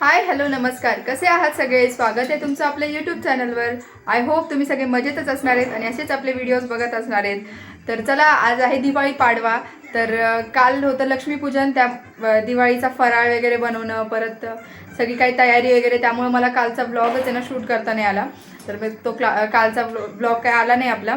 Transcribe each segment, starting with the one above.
Hi hello नमस्कार. कसे आहात सगळे? स्वागत आहे तुमचं आपल्या यूट्यूब चॅनलवर आय होप तुम्ही सगळे मजेतच असणार आहेत आणि असेच आपले व्हिडिओज बघत असणार आहेत. तर चला आज आहे दिवाळी पाडवा. तर काल होतं लक्ष्मीपूजन त्या दिवाळीचा फराळ वगैरे बनवणं परत सगळी काही तयारी वगैरे त्यामुळे मला कालचा ब्लॉगच आहे ना शूट करता नाही आला. तर तो क्ला कालचा ब्लॉग काय आला नाही आपला.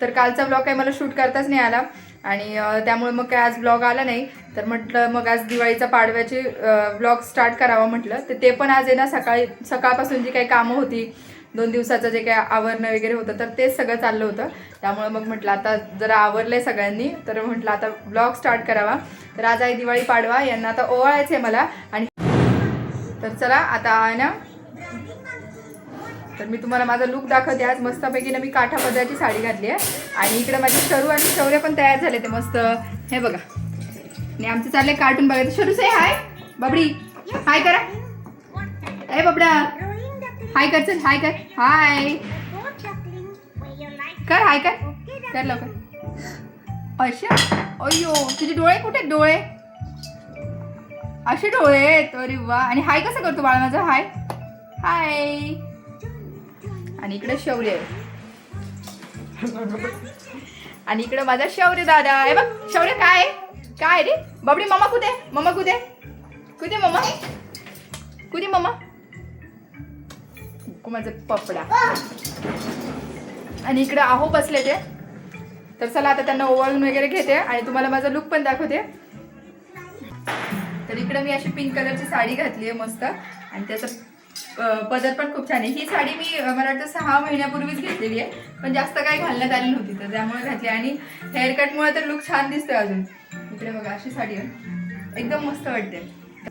तर कालचा ब्लॉग काय मला शूट करताच नाही आला. आणि त्यामुळे मग काय आज ब्लॉग आला नाही. तर म्हटलं मग आज दिवाळीचा पाडव्याचे ब्लॉग स्टार्ट करावा म्हटलं. तर ते पण आज आहे ना सकाळी सकाळपासून जी काही कामं होती दोन दिवसाचं जे काही आवरणं वगैरे होतं तर तेच सगळं चाललं होतं. त्यामुळे मग म्हटलं आता जरा आवरलं आहे सगळ्यांनी. तर म्हटलं आता ब्लॉग स्टार्ट करावा. तर आज आहे दिवाळी पाडवा यांना आता ओवाळायचं आहे मला. आणि तर चला आता आहे ना तर मी तुम्हाला माझा लुक दाखवते. आज मस्तपैकी ना मी काठा पदराची साडी घातली आहे. आणि इकडे माझे शरू आणि शौर्य पण तयार झाले ते मस्त. हे बघा. आणि आमचं चाललंय कार्टून बघायचं. शरू से हाय बबडी. हाय करा. ए बबडा. हाय कर चल. हाय कर. हाय कर हाय कर. कर लवकर. अशा. अय्यो तुझे डोळे कुठे आहेत डोळे? असे डोळे आहेत. अरे वा. आणि हाय कसं करतो बाळा माझं? हाय हाय आणि इकडे शौर्य. आहे आणि इकडे माझा शौर्य दादा आहे बघ. शौर्य काय आहे? काय आहे रे? बाबडी मम्मा कुठे? मम्मा कुठे? कुठे मम्मा कुठे मम्मा माझा पपडा. आणि इकडे आहो बसले ते. तर चला आता त्यांना ओवाळून वगैरे घेते आणि तुम्हाला माझा लुक पण दाखवते. तर इकडे मी अशी पिंक कलरची साडी घातली आहे मस्त. आणि त्याचं पदर पण खूप छान आहे. ही साडी मी मला वाटतं सहा महिन्यापूर्वीच घेतलेली आहे पण जास्त काही घालण्यात आली नव्हती तर त्यामुळे घातली. आणि हेअरकटमुळे तर लुक छान दिसतोय अजून. इकडे बघा अशी साडी आहे. एकदम मस्त वाटते.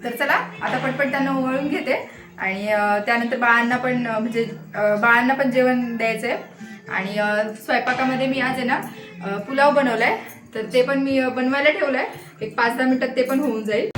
तर चला आता पटपट त्यांना ओवळून घेते. आणि त्यानंतर बाळांना पण म्हणजे बाळांना पण जेवण द्यायचं आहे आणि स्वयंपाकामध्ये मी आज आहे ना पुलाव पुलाव बनवलाय. तर ते पण मी बनवायला बनवायला आहे एक पाच दहा मिनिटात ते पण होऊन जाईल.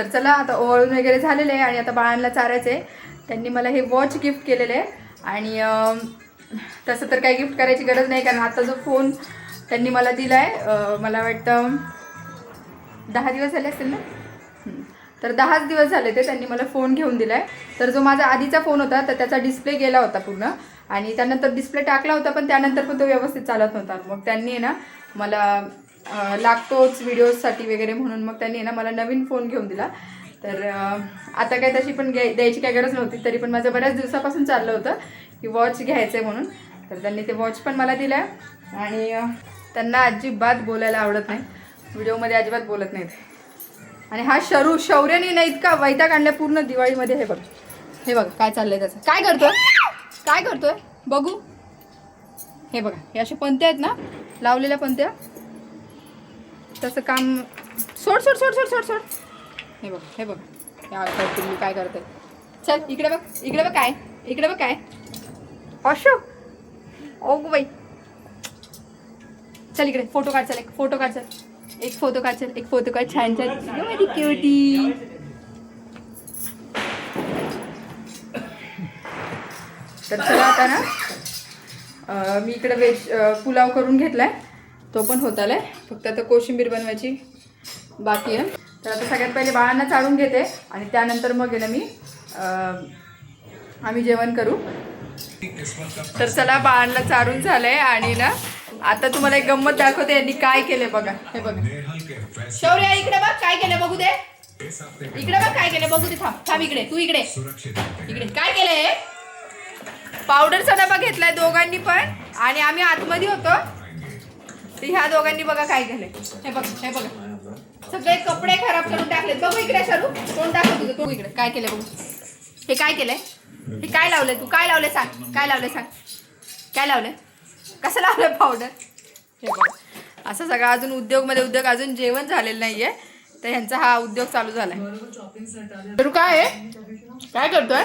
तर चला आता ओवाळून वगैरे झालेले आहे आणि आता बाळांना चारायचं आहे त्यांनी मला हे वॉच गिफ्ट केलेलं आहे. आणि तसं तर काही गिफ्ट करायची गरज नाही कारण आता जो फोन त्यांनी मला दिला आहे मला वाटतं दहा दिवस झाले असतील ना? तर दहाच दिवस झाले ते त्यांनी मला फोन घेऊन दिला आहे तर जो माझा आधीचा फोन होता तर त्याचा डिस्प्ले गेला होता पूर्ण. आणि त्यानंतर डिस्प्ले टाकला होता पण त्यानंतर पण तो व्यवस्थित चालत नव्हता. मग त्यांनी आहे ना मला लागतोच व्हिडिओजसाठी वगैरे म्हणून. मग त्यांनी आहे ना मला नवीन फोन घेऊन दिला. तर आता काय तशी पण घ्याय द्यायची काय गरज नव्हती. तरी पण माझं बऱ्याच दिवसापासून चाललं होतं की वॉच घ्यायचं आहे म्हणून. तर त्यांनी ते वॉच पण मला दिलं आहे आणि त्यांना अजिबात बोलायला आवडत नाही. व्हिडिओमध्ये अजिबात बोलत नाहीत. आणि हा शरू शौर्याने ना इतका वैताग आणल्या पूर्ण दिवाळीमध्ये. हे बघ. हे बघ काय चाललंय त्याचं. काय करतोय? काय करतोय? बघू. हे बघा. हे असे पंत्या आहेत ना? लावलेल्या पंत्या. तसं काम सोड सोड सोड सोड सोड सोड. हे बघ हे बघ. या मी काय करते. चल इकडे बघ इकडे बघ काय इकडे बघ काय. अशोक. O by. चल इकडे फोटो काढ चल एक फोटो काढ चल. एक फोटो काढ चल एक फोटो काढ. छान छान. अगं माझी क्युटी तर चला आता ना मी इकडे वेज पुलाव करून घेतलाय. तो पण होत आलाय. फक्त आता कोशिंबीर बनवायची बाकी आहे. तर आता सगळ्यात पहिले बाळांना चाळून घेते आणि त्यानंतर मग आहे ना मी आम्ही जेवण करू. तर चला बाळांना चारून झालंय आणि ना आता तुम्हाला एक गंमत दाखवते यांनी काय केलंय बघा. हे बघा. शौर्य इकडे बघ काय केलं बघू दे. इकडे बघ काय केलं बघू दे थांब थांब इकडे तू इकडे. इकडे. काय केलंय? पावडरचा डबा घेतलाय दोघांनी पण. आणि आम्ही आतमध्ये होतो. तर ह्या दोघांनी बघा काय केलंय. हे बघ हे बघा. सगळे कपडे खराब करून टाकले बघू इकडे शारू. कोण दाखव तुझं? तू इकडे. काय केलंय बघू? हे काय केलंय? हे काय लावलंय तू? काय लावलंय सांग? काय लावलंय सांग? काय लावलंय? कसं लावलंय पावडर हे बघा. असं सगळं अजून उद्योगमध्ये उद्योग अजून जेवण झालेलं नाहीये. तर ह्यांचा हा उद्योग चालू झालाय. तर काय आहे? काय करतोय?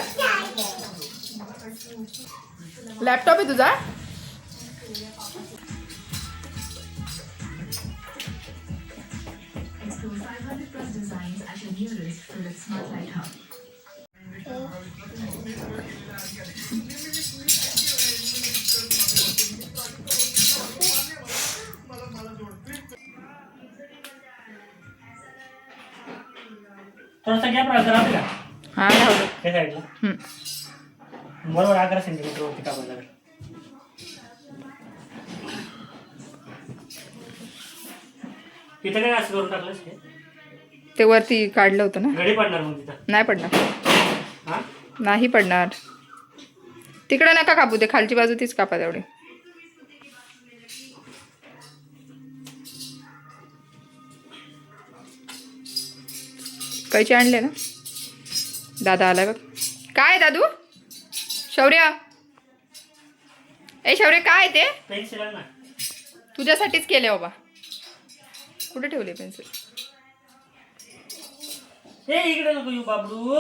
लॅपटॉप आहे तुझा? Explore 500 plus designs at your nearest Philips Smart Light Hub. थोडासा गॅप राहता राहते का हा लावलं त्या साईडला हम्म. बरोबर अकरा सेंटीमीटर वरती कापायला लागेल इथं काय असं करून टाकलंस हे? ते वरती काढलं होतं ना. घडी पडणार मग तिथं. नाही पडणार. हा? नाही पडणार. तिकडे नका कापू ते खालची बाजू तीच कापा तेवढी. कैची आणले ना? दादा आलाय बघ. काय दादू? शौर्य. ए शौर्य काय ते? पेन्सिल ना तुझ्यासाठीच केले बाबा. कुठे ठेवले पेन्सिल? इकडे नको येऊ बाबडू.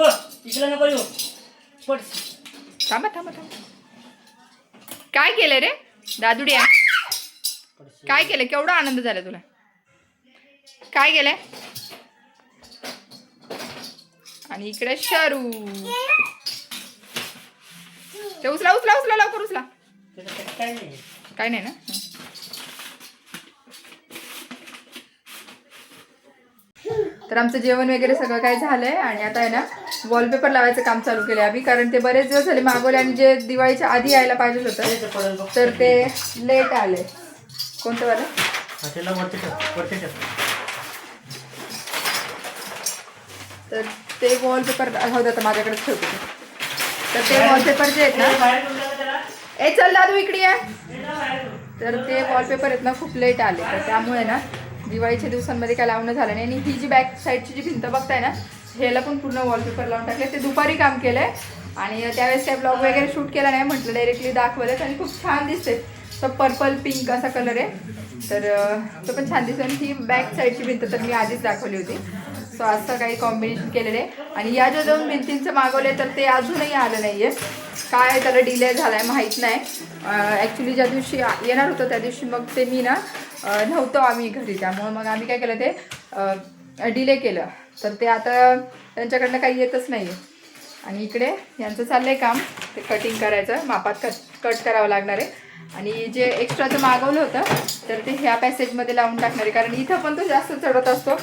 इकडे नको येऊ. थांबा थांबा थांबा. काय केलं रे? दादुड्या. काय केलं केवढा आनंद झाला तुला? काय केलंय? आणि इकडे शरू. ते उचला उचला उचला लवकर उचला. काय नाही ना? तर आमचं जेवण वगैरे सगळं काय झालंय आणि आता आहे ना वॉलपेपर लावायचं काम चालू केलं आम्ही कारण ते बरेच दिवस झाले मागवले आणि जे दिवाळीच्या आधी यायला पाहिजे होतं. तर ते लेट आले कोणतं वालं तर ते वॉलपेपर हवं आता माझ्याकडेच ठेवते. तर ते वॉलपेपर जे आहेत ना ए, चल दादू इकडे घेऊन. तर ते वॉलपेपर आहेत ना खूप लेट आले तर त्यामुळे ना दिवाळीच्या दिवसांमध्ये काय लावणं झालं नाही. आणि ही जी बॅक साईडची जी भिंत बघताय ना ह्याला पण पूर्ण वॉलपेपर लावून टाकले ते दुपारी काम केलंय. आणि त्यावेळेस काय ब्लॉग वगैरे शूट केला नाही म्हटलं डायरेक्टली दाखवलेत आणि खूप छान दिसते तो पर्पल पिंक असा कलर आहे. तर तो पण छान दिसतो आणि ही बॅक साईडची भिंत तर मी आधीच दाखवली होती. सो असं काही कॉम्बिनेशन केलेलं. आहे आणि या ज्या दोन भिंतींचं मागवले तर ते अजूनही आलं नाही आहे काय त्याला डिले झाला आहे माहीत नाही. ॲक्च्युली ज्या दिवशी येणार होतं त्या दिवशी मग ते मी ना नव्हतो आम्ही घरी. त्यामुळे मग आम्ही काय केलं ते डिले केलं. तर ते आता त्यांच्याकडनं काही येतच नाही आहे आणि इकडे यांचं चाललं आहे काम. ते कटिंग करायचं. मापात कट कट करावं लागणार आहे. आणि जे एक्स्ट्राचं मागवलं होतं तर ते ह्या पॅसेजमध्ये लावून टाकणार आहे. कारण इथं पण तो जास्त चढत असतो.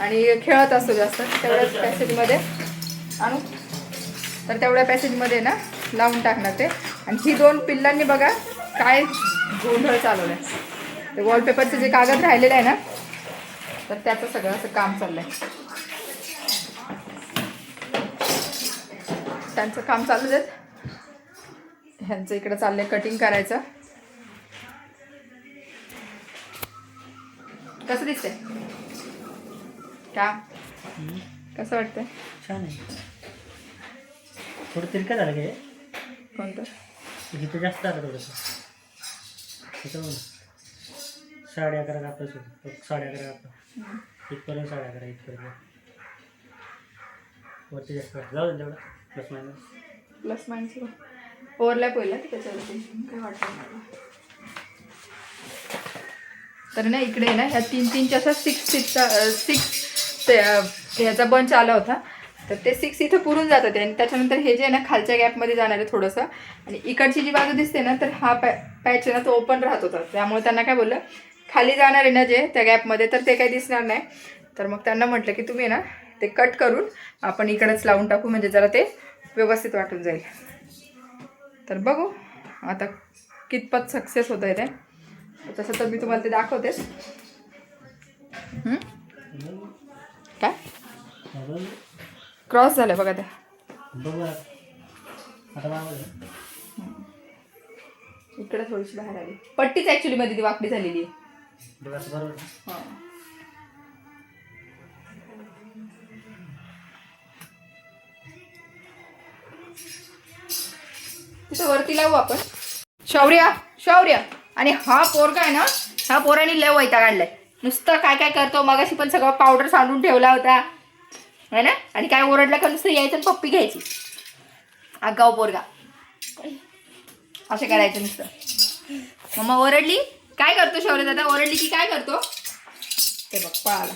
आणि खेळत असतो जास्त. तेवढ्याच पॅसेजमध्ये आणू. तर तेवढ्या पॅसेजमध्ये ना लावून टाकणार ते. आणि ही दोन पिल्लांनी बघा काय गोंधळ चालवला आहे ते वॉलपेपरचे जे कागद राहिलेलं आहे ना तर त्याचं सगळं असं काम चाललं आहे त्यांचं काम चालू देत. ह्यांचं इकडं चाललंय कटिंग करायचं. कसं दिसतंय? का? कसं वाटतंय? छान आहे. थोडं तिरकं झालं काय कोणतं? इथं जास्त आलं थोडंसं. त्याच्यामुळे साडे अकरा होतं. फक्त साडे अकरा कापा. इथपर्यंत साडे अकरा इथपर्यंत. वरती जास्त वाटतं जाऊ दे तेवढं. Plus minus plus minus overlap होईल त्याच्यावरती. काय वाटतं मला? तर ना इकडे ना ह्या तीन तीनच्या असा सिक्स सिक्सचा सिक्स ह्याचा बंच आला होता. तर ते सिक्स इथं पुरून जातं ते. आणि त्याच्यानंतर हे जे आहे ना खालच्या गॅपमध्ये जाणार आहे थोडंसं. आणि इकडची जी बाजू दिसते ना तर हा पॅ पॅच ना तो ओपन राहत होता. त्यामुळे त्यांना काय बोललं खाली जाणार आहे ना जे त्या गॅपमध्ये तर ते काही दिसणार नाही. तर मग त्यांना म्हटलं की तुम्ही ना ते कट करून आपण इकडंच लावून टाकू. म्हणजे जरा ते व्यवस्थित वाटून जाईल. तर बघू आता कितपत सक्सेस होत आहे ते. तसं तर मी तुम्हाला ते दाखवतेच. काय? क्रॉस झालं बघा ते. आता इकडे थोडीशी बाहेर आली. पट्टीच ऍक्च्युली मध्ये ती वाकडी झालेली आहे. तिथं वरती लावू आपण. शौर्या शौर्य. आणि हा पोरगा आहे ना हा पोराने लय वैता काढलाय नुसतं काय काय करतो? मगाशी पण सगळं पावडर सांडून ठेवला होता. है ना? आणि काय ओरडलं का नुसतं यायचं आणि पप्पी घ्यायची. आगाव पोरगा. असं करायचं नुसतं. मम्मा ओरडली? काय करतो शौर्य दादा? ओरडली की काय करतो? ते बघ पळाला.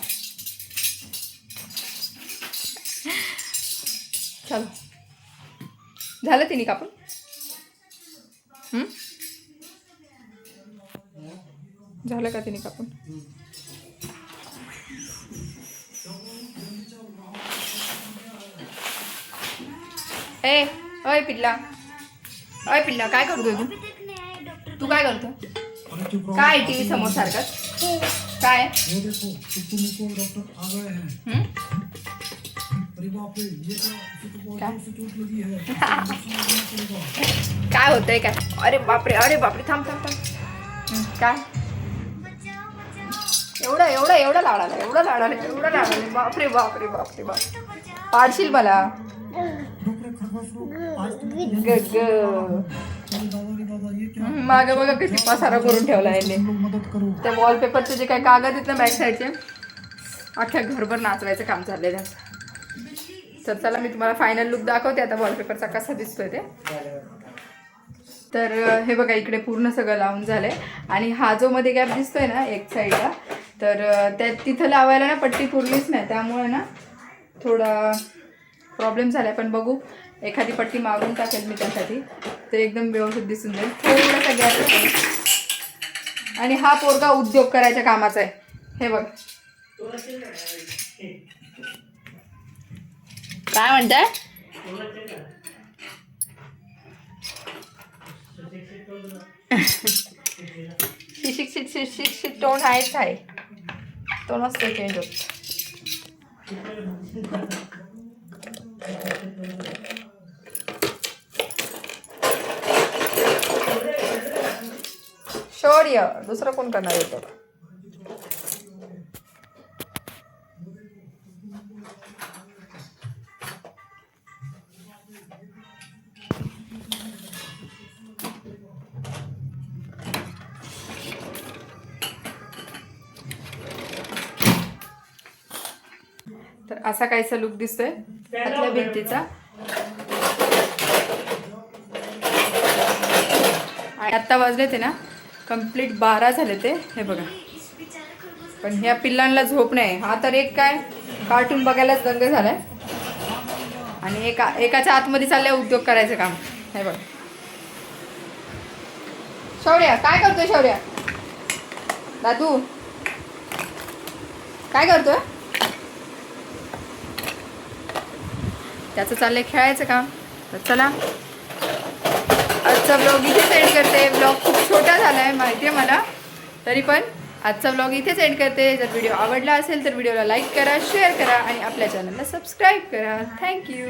चल. झालं तिने कापून? झालं का तिने कापून? ए अय पिल्ला. अय पिल्ला काय करतोय तू? तू काय करतो? काय टीव्ही समोर सारखं काय काय होतंय काय? अरे बापरे अरे बापरे थांब थांब थांब. काय? एवढं एवढं एवढं लावणार एवढं लावणार एवढं लावणार बापरे बापरे बापरे बाप पाडशील मला. मागं बघा किती पसारा करून ठेवला आहे त्या वॉलपेपरचे जे काही कागद आहेत ना बॅक साईडचे अख्ख्या घरभर नाचवायचं काम चाललंय त्यांचं. तर चला मी तुम्हाला फायनल लुक दाखवते. आता वॉलपेपरचा कसा दिसतोय ते. तर हे बघा इकडे पूर्ण सगळं लावून झालंय. आणि हा जो मध्ये गॅप दिसतोय ना एक साईडला तर त्या तिथं लावायला ना पट्टी पुरलीच नाही. त्यामुळे ना थोडा प्रॉब्लेम झालाय. पण बघू. एखादी पट्टी मागून टाकेल मी त्यासाठी. ते एकदम व्यवस्थित दिसून जाईल. थोडासा गॅस आणि हा पोरगा उद्योग करायच्या कामाचा आहे. हे बघ. काय म्हणताय? शिक्षित शिक्षित टोन आहेच आहे तो मस्त चेंज होत शौर्य. दुसरं कोण करणार येतो तर असा काहीसा लुक दिसतोय आतल्या भिंतीचा. आणि आत्ता वाजले ते ना? कंप्लीट बारा झाले ते. हे बघा. पण ह्या पिल्लांना झोप नाही. हा तर एक काय? कार्टून बघायलाच दंग झालाय. आणि एका एकाच्या आतमध्ये चाललंय उद्योग करायचं काम. हे बघ. शौर्या काय करतोय शौर्या? दादू. काय करतोय? त्याचं चाललंय खेळायचं काम. तर चला. आजचा ब्लॉग इथेच एंड करते. ब्लॉग खूप छोटा झाला आहे माहिती आहे मला. तरी पण आजचा ब्लॉग इथेच एंड करते. जर व्हिडिओ आवडला असेल तर व्हिडिओला लाईक करा शेअर करा आणि आपल्या चॅनलला सबस्क्राईब करा. थँक्यू